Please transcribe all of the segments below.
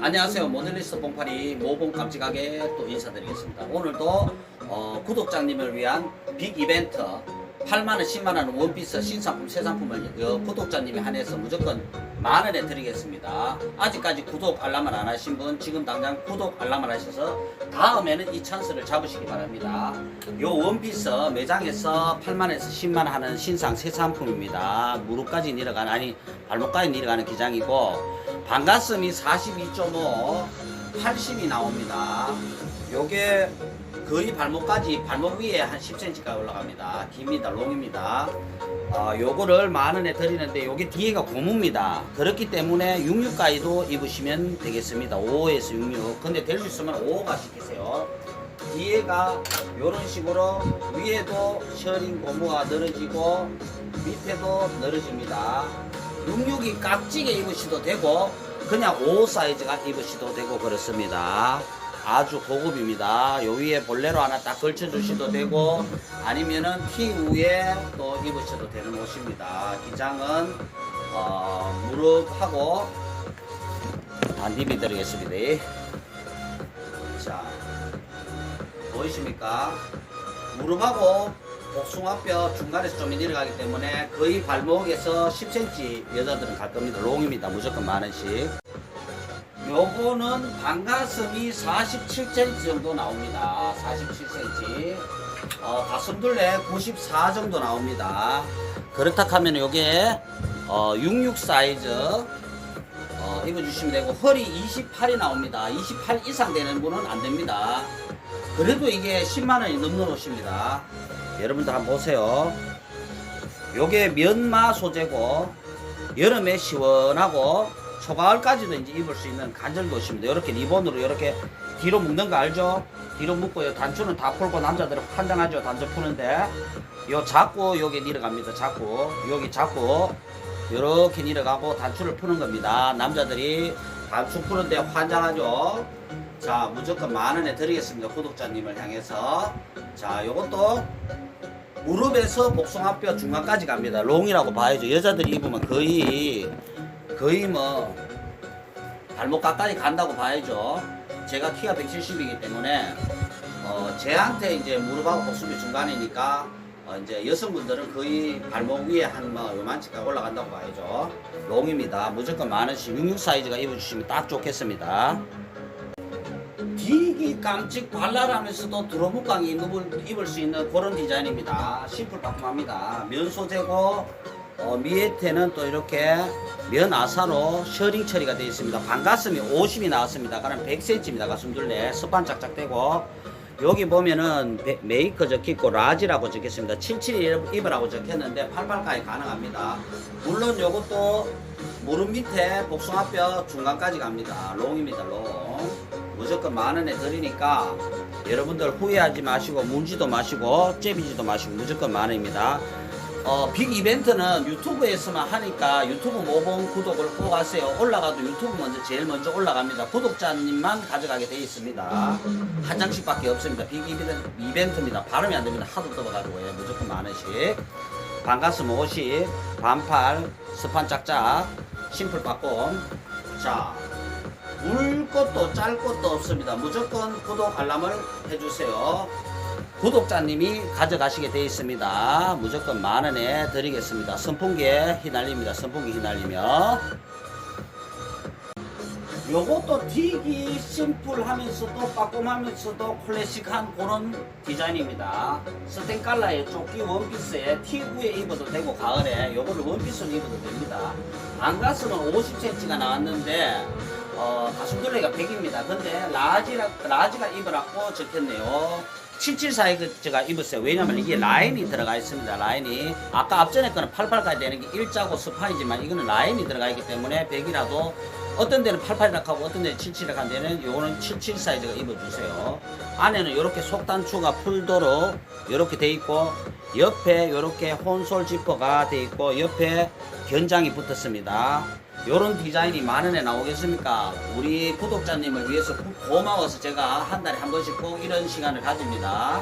안녕하세요. 모델리스트 봉파리 모봉 깜찍하게 또 인사드리겠습니다. 오늘도 어, 구독자님을 위한 빅 이벤트 8만원 10만원 원피스 신상품 새 상품을 어, 구독자님이 한해서 무조건 만원에 드리겠습니다. 아직까지 구독 알람을 안 하신 분 지금 당장 구독 알람을 하셔서 다음에는 이 찬스를 잡으시기 바랍니다. 요 원피스 매장에서 8만원에서 10만원 하는 신상 새 상품입니다. 무릎까지 내려가는 아니 발목까지 내려가는 기장이고 반가슴이 42.5, 80이 나옵니다. 요게 거의 발목까지 발목 위에 한 10cm까지 올라갑니다. 깁니다. 롱입니다. 어, 요거를 만 원에 드리는데 요게 뒤에가 고무입니다. 그렇기 때문에 66가이도 입으시면 되겠습니다. 5에서 66. 근데 될 수 있으면 5가 시키세요. 뒤에가 요런 식으로 위에도 셔링 고무가 늘어지고 밑에도 늘어집니다. 66이 깍지게 입으셔도 되고 그냥 5 사이즈가 입으셔도 되고 그렇습니다. 아주 고급입니다. 요 위에 볼레로 하나 딱 걸쳐 주셔도 되고 아니면은 티 위에 또 입으셔도 되는 옷입니다. 기장은 어, 무릎하고 반디비 드리겠습니다. 자 보이십니까? 무릎하고 복숭아뼈 중간에서 좀 내려가기 때문에 거의 발목에서 10cm 여자들은 갈 겁니다. 롱입니다. 무조건 만 원씩. 요거는 반가슴이 47cm 정도 나옵니다. 47cm. 어, 가슴둘레 94 정도 나옵니다. 그렇다 하면 요게 어, 66 사이즈 어, 입어주시면 되고 허리 28이 나옵니다. 28 이상 되는 분은 안 됩니다. 그래도 이게 10만 원이 넘는 옷입니다. 여러분들 한번 보세요. 요게 면마 소재고 여름에 시원하고 초가을까지도 이제 입을 수 있는 간절기 옷입니다. 이렇게 리본으로 이렇게 뒤로 묶는 거 알죠? 뒤로 묶고요. 단추는 다 풀고 남자들은 환장하죠. 단추 푸는데 요 잡고 여기 내려갑니다. 잡고 여기 잡고 이렇게 내려가고 단추를 푸는 겁니다. 남자들이 단추 푸는데 환장하죠. 자 무조건 만 원에 드리겠습니다. 구독자님을 향해서 자 요것도 무릎에서 복숭아뼈 중간까지 갑니다. 롱이라고 봐야죠. 여자들이 입으면 거의 거의 뭐 발목 가까이 간다고 봐야죠. 제가 키가 170이기 때문에 어, 제한테 이제 무릎하고 복숭이 중간이니까 어, 이제 여성분들은 거의 발목 위에 한뭐 요만치가 올라간다고 봐야죠. 롱입니다. 무조건 만 원씩 66 사이즈가 입어주시면 딱 좋겠습니다. 되게 깜찍 발랄하면서도 드로무광이 입을, 수 있는 그런 디자인입니다. 심플바꿈합니다. 면 소재고 어, 밑에는 또 이렇게 면 아사로 셔링 처리가 되어 있습니다. 반가슴이 50이 나왔습니다. 그럼 100cm입니다. 가슴둘레 스판 짝짝대고 여기 보면은 베- 메이커 적혀있고 라지라고 적혔습니다. 77 입으라고 적혔는데 88까지 가능합니다. 물론 요것도 무릎 밑에 복숭아뼈 중간까지 갑니다. 롱입니다. 롱. 무조건 만 원에 드리니까 여러분들 후회하지 마시고 문지도 마시고 째비지도 마시고 무조건 만 원입니다. 어, 빅 이벤트는 유튜브에서만 하니까 유튜브 모범 구독을 꼭 하세요. 올라가도 유튜브 먼저 제일 먼저 올라갑니다. 구독자님만 가져가게 되어 있습니다. 한 장씩밖에 없습니다. 빅 이벤트, 이벤트입니다. 발음이 안 됩니다. 하도 떠봐가지고요. 무조건 만 원씩. 반가슴 50, 반팔, 스판 짝짝, 심플 바꿈. 자, 물 것도 짤 것도 없습니다. 무조건 구독 알람을 해주세요. 구독자님이 가져가시게 되어 있습니다. 무조건 만 원에 드리겠습니다. 선풍기에 휘날립니다. 선풍기 휘날리며. 요것도 되게 심플하면서도 빠꼼하면서도 클래식한 그런 디자인입니다. 스텐 깔라의 조끼 원피스에 티브에 입어도 되고 가을에 요거를 원피스로 입어도 됩니다. 안가스는 50cm가 나왔는데 어, 가슴둘레가 100입니다. 근데 라지라, 라지가 입으라고 적혔네요. 77 사이즈가 입으세요. 왜냐면 이게 라인이 들어가 있습니다. 라인이. 아까 앞전에 거는 88까지 되는 게 일자고 스판이지만 이거는 라인이 들어가 있기 때문에 100이라도 어떤 데는 88이라고 하고 어떤 데는 77이라고 하는 데는 요거는 77 사이즈가 입어주세요. 안에는 이렇게 속단추가 풀도록 이렇게 돼 있고 옆에 이렇게 혼솔 지퍼가 돼 있고 옆에 견장이 붙었습니다. 요런 디자인이 만 원에 나오겠습니까? 우리 구독자님을 위해서 고- 고마워서 제가 한 달에 한 번씩 꼭 이런 시간을 가집니다.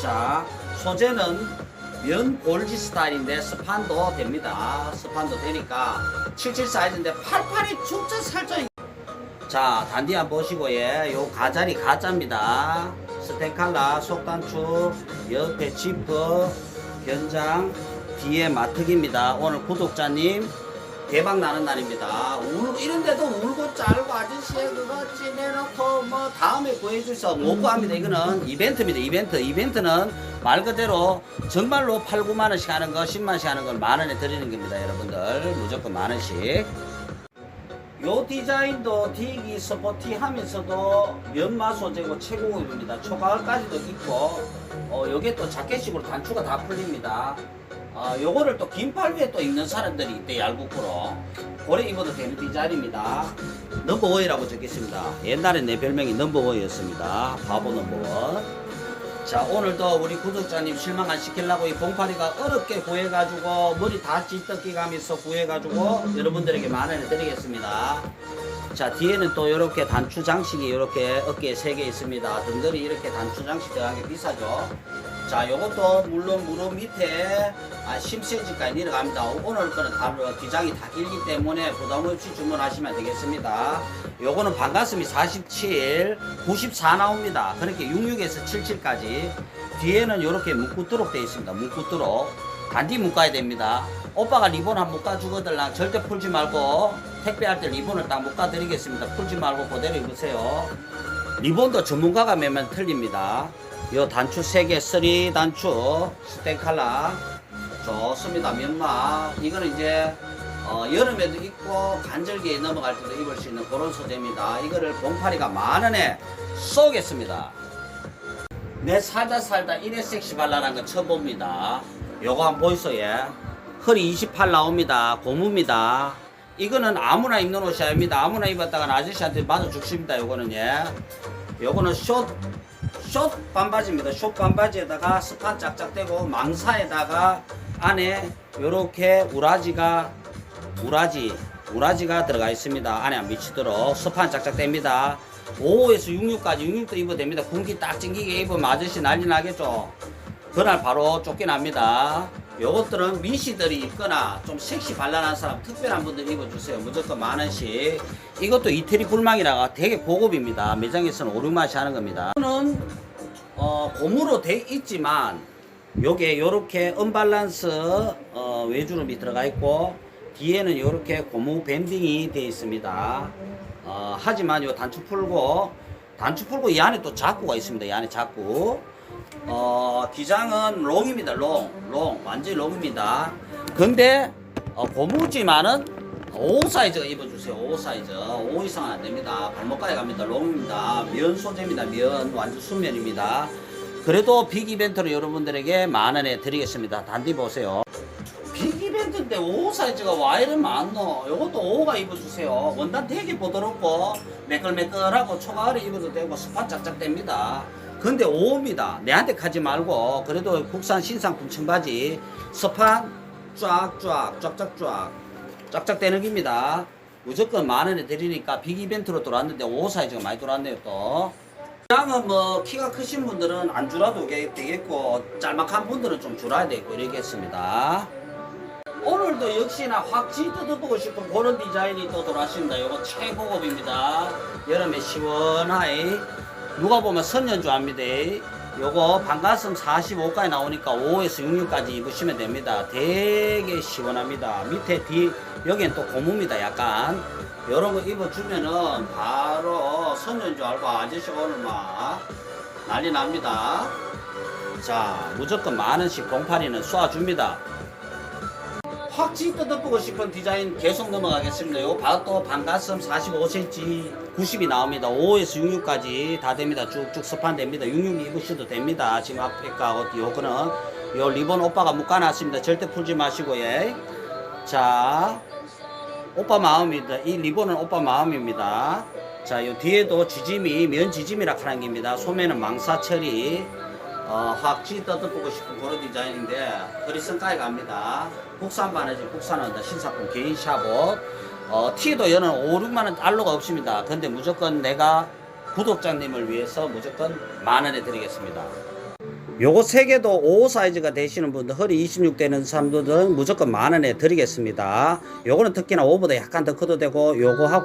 자, 소재는 면 골지 스타일인데 스판도 됩니다. 스판도 되니까 77 사이즈인데 팔팔이 진짜 살짝 자 단디 한번 보시고 예요 가자리 가짜입니다. 스테칼라 속단축 옆에 지퍼 견장 뒤에 마특입니다. 오늘 구독자님 대박 나는 날입니다. 울, 이런데도 울고 짤고 아저씨의 그거 찌내놓고 뭐 다음에 구해주셔 못 구합니다. 이거는 이벤트입니다. 이벤트. 이벤트는 말 그대로 정말로 8, 9만 원씩 하는 거, 10만 원씩 하는 걸 만 원에 드리는 겁니다. 여러분들 무조건 만 원씩. 요 디자인도 디기 스포티 하면서도 연마 소재고 최고급입니다. 초가을까지도 있고, 어, 요게 또 자켓식으로 단추가 다 풀립니다. 어, 요거를 또 긴팔 위에 또 입는 사람들이 있대, 얄국구로. 오래 입어도 되는 디자인입니다. 넘버워이라고 적겠습니다. 옛날에 내 별명이 넘버워이였습니다. 바보 넘버원. 자 오늘도 우리 구독자님 실망 안 시키려고 이 봉파리가 어렵게 구해가지고 머리 다 찌떡기 가면서 구해가지고 여러분들에게 만 원을 드리겠습니다 자 뒤에는 또 이렇게 단추 장식이 이렇게 어깨에 세 개 있습니다. 등들이 이렇게 단추 장식 들어가게 비싸죠? 자 요것도 물론 무릎 밑에 아 10cm까지 내려갑니다. 오늘 거는 다 기장이 다 길기 때문에 부담 없이 주문하시면 되겠습니다. 요거는 반가슴이 47 94 나옵니다. 그렇게 66에서 77까지. 뒤에는 이렇게 묶구도록 되어 있습니다. 묶구도록 단디 묶어야 됩니다 오빠가 리본 한 묶어 주거들랑 절대 풀지 말고 택배할 때 리본을 딱 묶어 드리겠습니다 풀지 말고 그대로 입으세요 리본도 전문가가 매면 틀립니다. 요 단추 3개, 3 단추, 스테칼라. 좋습니다. 면마. 이거는 이제, 어, 여름에도 입고 간절기에 넘어갈 때도 입을 수 있는 그런 소재입니다. 이거를 봉파리가 만 원에 쏘겠습니다. 내 살다 살다 이래 섹시 발랄한 거 처음 봅니다. 요거 한번 보이소, 예. 허리 28 나옵니다. 고무입니다. 이거는 아무나 입는 옷이 아닙니다. 아무나 입었다가 아저씨한테 맞아 죽습니다. 요거는 예. 요거는 숏, 숏 반바지입니다. 숏 반바지에다가 스판 짝짝대고 망사에다가 안에 요렇게 우라지가, 우라지, 우라지가 들어가 있습니다. 안에 안 미치도록 스판 짝짝댑니다. 5에서 66까지 66도 입어도 됩니다. 군기 딱 찡기게 입으면 아저씨 난리 나겠죠. 그날 바로 쫓겨납니다. 요것들은 미시들이 입거나 좀 섹시 발랄한 사람 특별한 분들 입어주세요. 무조건 만 원씩. 이것도 이태리 불망이라가 되게 고급입니다. 매장에서는 오르마시 하는 겁니다. 이거는 어, 고무로 돼 있지만 요게 요렇게 언밸런스 어, 외주름이 들어가 있고 뒤에는 요렇게 고무 밴딩이 되어 있습니다. 어, 하지만 요 단추 풀고 단추 풀고 이 안에 또 자꾸가 있습니다. 이 안에 자꾸. 어, 기장은 롱입니다. 롱, 롱, 완전히 롱입니다. 근데 어, 고무지만은 5 사이즈가 입어주세요. 5 사이즈. 5 이상은 안 됩니다. 발목까지 갑니다. 롱입니다. 면 소재입니다. 면 완전 순면입니다. 그래도 빅 이벤트로 여러분들에게 만 원에 드리겠습니다. 단디 보세요. 빅 이벤트인데 5 사이즈가 와 이래 많노? 요것도 5가 입어주세요. 원단 되게 부드럽고 매끌매끌하고 초가을에 입어도 되고 스팟 짝짝 됩니다. 근데 5입니다. 내한테 가지 말고 그래도 국산 신상품 청바지 스판 쫙쫙 쫙쫙쫙 쫙쫙 되는 겁니다. 무조건 만 원에 드리니까 빅 이벤트로 들어왔는데 5 사이즈가 많이 들어왔네요 또. 양은 뭐 키가 크신 분들은 안 줄어도 되- 되겠고 짤막한 분들은 좀 줄어야 되고 이러겠습니다. 오늘도 역시나 확 찢어보고 싶은 그런 디자인이 또 돌아왔습니다. 이거 최고급입니다. 여름에 시원하이 누가 보면 선연주 합니다. 요거 반가슴 45까지 나오니까 5에서 66까지 입으시면 됩니다. 되게 시원합니다. 밑에 뒤 여기는 또 고무입니다. 약간 요런 거 입어주면은 바로 선연주 알고 아저씨가 오늘 막 난리 납니다. 자 무조건 만원씩 봉파리는 쏴줍니다. 확 찢어덮고 싶은 디자인 계속 넘어가겠습니다. 요 바또 반가슴 45cm 90이 나옵니다. 5에서 66까지 다 됩니다. 쭉쭉 스판됩니다. 66 입으셔도 됩니다. 지금 앞에 거하고 요거는 요 리본 오빠가 묶어놨습니다. 절대 풀지 마시고 예. 자 오빠 마음입니다. 이 리본은 오빠 마음입니다. 자, 요 뒤에도 지짐이 면 지짐이라 하는 겁니다. 소매는 망사 처리. 어, 확 찢어덮고 싶은 그런 디자인인데 허리선까지 갑니다. 국산 바느질, 국산 원다 신사품 개인 샵옷. 어, 티도 여는 5, 6만원 달러가 없습니다. 근데 무조건 내가 구독자님을 위해서 무조건 만원에 드리겠습니다. 요거 세 개도 5 사이즈가 되시는 분들 허리 26 되는 사람들은 무조건 만 원에 드리겠습니다. 요거는 특히나 5보다 약간 더 커도 되고 요거 하고